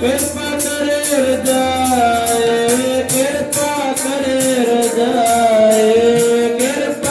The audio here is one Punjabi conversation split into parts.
ਕਿਰਪਾ ਕਰੇ ਰਜਾਏ ਕਿਰਪਾ ਕਰੇ ਰਜਾਏ ਕਿਰਪਾ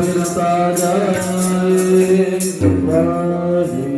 Pilataja vai